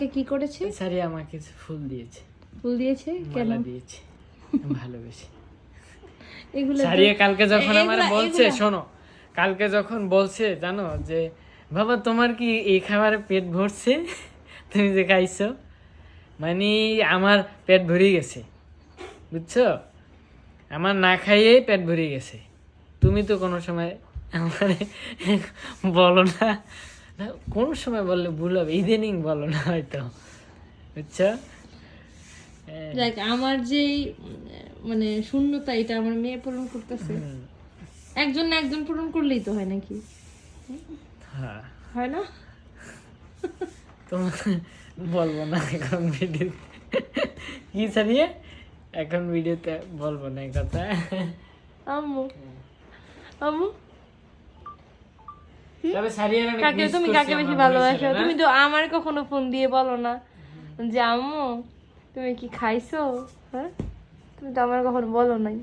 কে কি করেছে? সারিয়া আমাকে ফুল দিয়েছে। ফুল দিয়েছে? কেন? দিয়েছে। ভালোবেসে। এগুলো সারিয়া কালকে যখন আমার বলছে শোনো কালকে যখন বলছে জানো যে বাবা তোমার কি এই খাবারে পেট ভরছে? তুমি যে খাইছো? মানে আমার পেট ভরে গেছে। বুঝছ? আমার না খাইয়েই পেট ভরে গেছে। তুমি তো কোনো সময় আমার বলো না, কোন সময় বললে ভুল হবে? ইদানিং বলো না হয়তো। বুঝছ? হ্যাঁ, দেখ আমার যে মানে শূন্যতা এটা আমার মেয়ে পূরণ করতেছে। একজন না একজন পূরণ করলেই তো হয় নাকি? হ্যাঁ। হয় না? তোমার বলব না এখন ভিডিও কি সারিয়ে এখন ভিডিওতে বলব না এই কথা। আম্মু। আম্মু? কাকে তুমি কাকে বেশি ভালোবাসো? তুমি তো আমার কখনো ফোন দিয়ে বলো না। যে আম্মু তুমি কি খাইছো? হ্যাঁ? তুমি তো আমার কখনো বলো নাই।